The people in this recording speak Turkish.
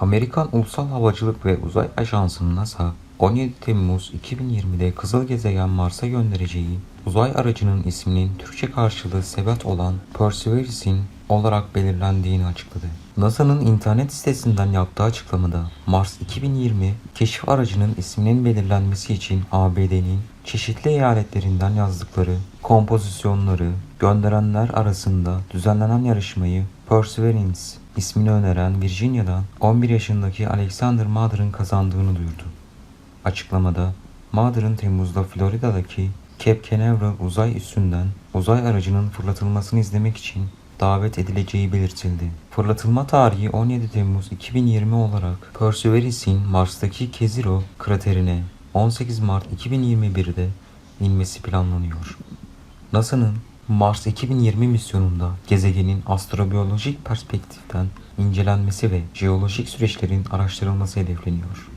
Amerikan Ulusal Havacılık ve Uzay Ajansı'nın NASA 17 Temmuz 2020'de kızıl gezegen Mars'a göndereceği uzay aracının isminin Türkçe karşılığı Sebat olan Perseverance'in olarak belirlendiğini açıkladı. NASA'nın internet sitesinden yaptığı açıklamada Mars 2020 keşif aracının isminin belirlenmesi için ABD'nin çeşitli eyaletlerinden yazdıkları kompozisyonları gönderenler arasında düzenlenen yarışmayı Perseverance ismini öneren Virginia'dan 11 yaşındaki Alexander Mather'ın kazandığını duyurdu. Açıklamada Mather'ın Temmuz'da Florida'daki Cape Canaveral uzay üssünden uzay aracının fırlatılmasını izlemek için davet edileceği belirtildi. Fırlatılma tarihi 17 Temmuz 2020 olarak Perseverance'in Mars'taki Keziro kraterine 18 Mart 2021'de inmesi planlanıyor. NASA'nın Mars 2020 misyonunda gezegenin astrobiyolojik perspektiften incelenmesi ve jeolojik süreçlerin araştırılması hedefleniyor.